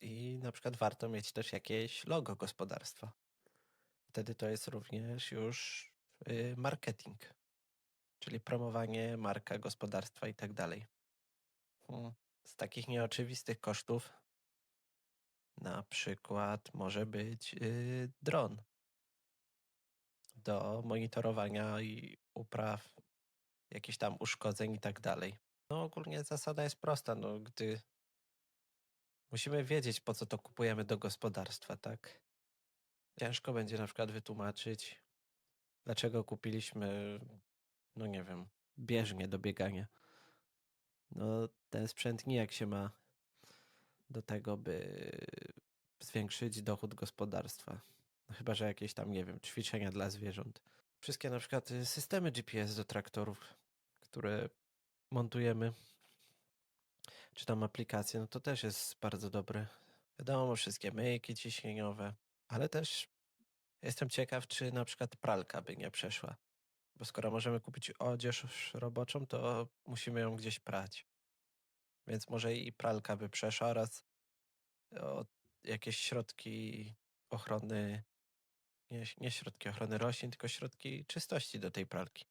I na przykład warto mieć też jakieś logo gospodarstwa. Wtedy to jest również już y, marketing, czyli promowanie marka gospodarstwa i tak dalej. Hmm. Z takich nieoczywistych kosztów na przykład może być y, dron do monitorowania i upraw, jakichś tam uszkodzeń i tak dalej. No ogólnie zasada jest prosta, no gdy musimy wiedzieć po co to kupujemy do gospodarstwa, tak? Ciężko będzie na przykład wytłumaczyć, dlaczego kupiliśmy, no nie wiem, bieżnię do biegania. No ten sprzęt nijak się ma do tego, by zwiększyć dochód gospodarstwa. No chyba, że jakieś tam, nie wiem, ćwiczenia dla zwierząt. Wszystkie na przykład y, systemy GPS do traktorów, które montujemy, czy tam aplikacje, no to też jest bardzo dobre. Wiadomo, wszystkie myjki ciśnieniowe, ale też jestem ciekaw, czy na przykład pralka by nie przeszła. Bo skoro możemy kupić odzież roboczą, to musimy ją gdzieś prać. Więc może i pralka by przeszła oraz jakieś środki ochrony, nie, nie środki ochrony roślin, tylko środki czystości do tej pralki.